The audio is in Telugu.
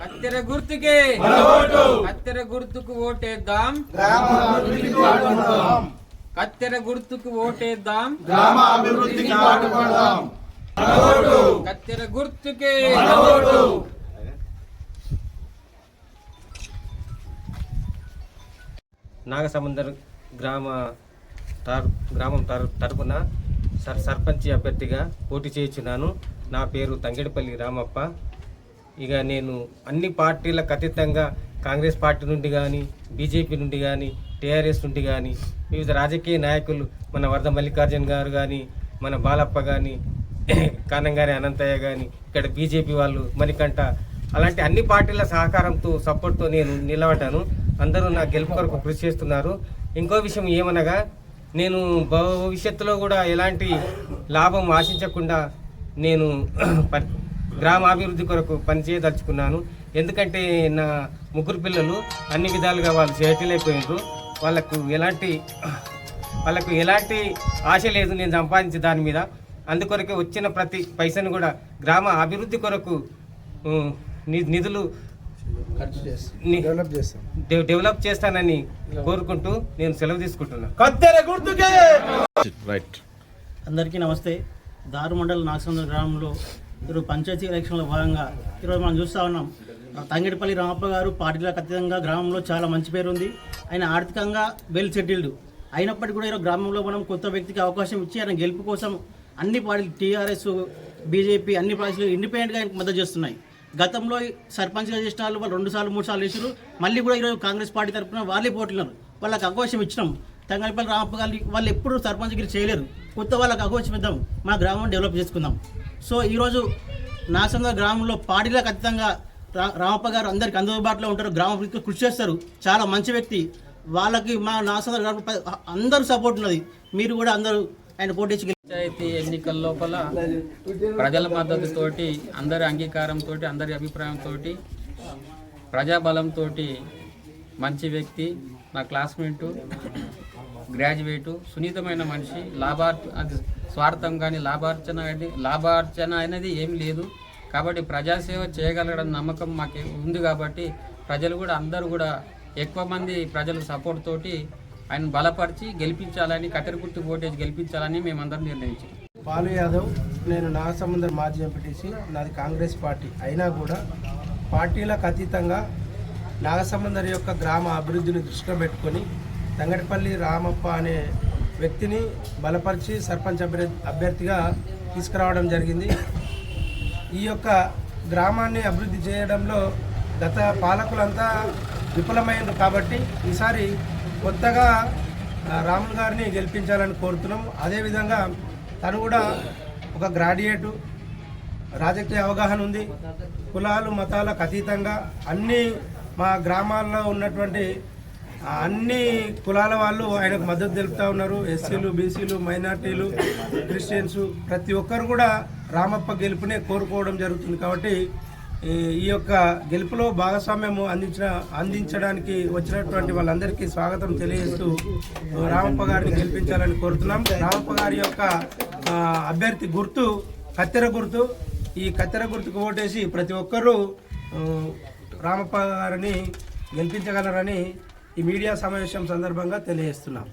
కత్తెర గుర్తుకే. కత్తెర గుర్తుకు ఓటేద్దాం. కత్తెర గుర్తుకు ఓటేద్దాం. గ్రామ అభివృద్ధికి పాటుపడదాం కత్తెర గుర్తుకే. నాగసముందర్ గ్రామ తార్ గ్రామం తర తరపున సర్ సర్పంచ్ అభ్యర్థిగా పోటీ చేయించున్నాను. నా పేరు తంగెడిపల్లి రామప్ప. ఇక నేను అన్ని పార్టీలకు అతీతంగా కాంగ్రెస్ పార్టీ నుండి కానీ బీజేపీ నుండి కానీ టీఆర్ఎస్ నుండి కానీ వివిధ రాజకీయ నాయకులు మన వరద మల్లికార్జున్ గారు కానీ మన బాలప్ప కానీ కానంగారి అనంతయ్య కానీ ఇక్కడ బీజేపీ వాళ్ళు మణికంఠ అలాంటి అన్ని పార్టీల సహకారంతో సపోర్ట్తో నేను నిలబడ్డాను. అందరూ నా గెలుపు కొరకు కృషి చేస్తున్నారు. ఇంకో విషయం ఏమనగా నేను భవిష్యత్తులో కూడా ఎలాంటి లాభం ఆశించకుండా నేను గ్రామాభివృద్ధి కొరకు పనిచేయదలుచుకున్నాను ఎందుకంటే నా ముగ్గురు పిల్లలు అన్ని విధాలుగా వాళ్ళు సెటిల్ అయిపోయినారు వాళ్ళకు ఎలాంటి వాళ్ళకు ఎలాంటి ఆశ లేదు నేను సంపాదించే దాని మీద. అందుకొరకే వచ్చిన ప్రతి పైసను కూడా గ్రామ అభివృద్ధి కొరకు నిధులు డెవలప్ చేస్తానని కోరుకుంటూ నేను సెలవు తీసుకుంటున్నాను అందరికీ నమస్తే. దారు మండలం నాగసముద్ర గ్రామంలో ఈరోజు పంచాయతీ ఎలక్షన్లో భాగంగా ఈరోజు మనం చూస్తూ ఉన్నాం. తంగిడిపల్లి రామప్ప గారు పార్టీలకు అతీతంగా గ్రామంలో చాలా మంచి పేరు ఉంది. ఆయన ఆర్థికంగా వెల్ సెటిల్డ్ అయినప్పటికీ కూడా ఈరోజు గ్రామంలో మనం కొత్త వ్యక్తికి అవకాశం ఇచ్చి ఆయన గెలుపు కోసం అన్ని పార్టీలు టీఆర్ఎస్ బీజేపీ అన్ని పార్టీలు ఇండిపెండెంట్గా ఆయనకు మద్దతు చేస్తున్నాయి. గతంలో సర్పంచ్గా చేసిన వాళ్ళు వాళ్ళు రెండు సార్లు మూడు సార్లు వేసారు మళ్ళీ కూడా ఈరోజు కాంగ్రెస్ పార్టీ తరఫున వాళ్ళే పోటీన్నారు వాళ్ళకి అవకాశం ఇచ్చినాం. తంగడిపల్లి రామప్ప గారి వాళ్ళు ఎప్పుడు సర్పంచ్గిరి చేయలేరు కొత్త వాళ్ళకి అవకాశం ఇద్దాం. మా గ్రామం డెవలప్ చేసుకుందాం. సో ఈరోజు నాసంగా గ్రామంలో పార్టీలకు ఖచ్చితంగా రామప్ప గారు అందరికి అందుబాటులో ఉంటారు. గ్రామ కృషి చేస్తారు. చాలా మంచి వ్యక్తి. వాళ్ళకి మా నాసంగా గ్రామ అందరూ సపోర్ట్ ఉన్నది. మీరు కూడా అందరూ ఆయన పోటీ పంచాయతీ ఎన్నికల లోపల ప్రజల మద్దతుతోటి అందరి అంగీకారంతో అందరి అభిప్రాయంతో ప్రజాబలంతో మంచి వ్యక్తి నా క్లాస్మేటు. గ్రాడ్యుయేటు సున్నితమైన మనిషి లాభార్ అది స్వార్థం కానీ లాభార్చన కానీ లాభార్చన అనేది ఏమి లేదు. కాబట్టి ప్రజాసేవ చేయగలగడం నమ్మకం మాకు ఉంది కాబట్టి ప్రజలు కూడా అందరూ కూడా ఎక్కువ మంది ప్రజలు సపోర్ట్ తోటి ఆయన బలపరిచి గెలిపించాలని కట్టెరగుర్తు ఓటేజ్ గెలిపించాలని మేమందరం నిర్ణయించాం. పాలు యాదవ్ నేను నాగసముద్ర మాజీ ఎంపీటీసీ నాది కాంగ్రెస్ పార్టీ. అయినా కూడా పార్టీలకు అతీతంగా నాగసముద్ర యొక్క గ్రామ అభివృద్ధిని దృష్టిలో పెట్టుకొని తంగటిపల్లి రామప్ప అనే వ్యక్తిని బలపరిచి సర్పంచ్ అభ్యర్థి అభ్యర్థిగా తీసుకురావడం జరిగింది. ఈ యొక్క గ్రామాన్ని అభివృద్ధి చేయడంలో గత పాలకులంతా విఫలమైనరు కాబట్టి ఈసారి కొత్తగా రాముల్ రాములు గారిని గెలిపించాలని కోరుతున్నాం. అదేవిధంగా తను కూడా ఒక గ్రాడ్యుయేటు. రాజకీయ అవగాహన ఉంది. కులాలు మతాలకు అతీతంగా అన్ని మా గ్రామాల్లో ఉన్నటువంటి అన్ని కులాల వాళ్ళు ఆయనకు మద్దతు తెలుపుతా ఉన్నారు. ఎస్సీలు బీసీలు మైనార్టీలు క్రిస్టియన్స్ ప్రతి ఒక్కరు కూడా రామప్ప గెలుపునే కోరుకోవడం జరుగుతుంది కాబట్టి ఈ ఈ యొక్క గెలుపులో భాగస్వామ్యం అందించిన అందించడానికి వచ్చినటువంటి వాళ్ళందరికీ స్వాగతం తెలియజేస్తూ రామప్ప గారిని గెలిపించాలని కోరుతున్నాం. రామప్ప గారి యొక్క అభ్యర్థి గుర్తు కత్తెర గుర్తు. ఈ కత్తెర గుర్తుకు ఓటేసి ప్రతి ఒక్కరూ రామప్ప గారిని గెలిపించగలరని ఈ మీడియా సమావేశం సందర్భంగా తెలియజేస్తున్నాం.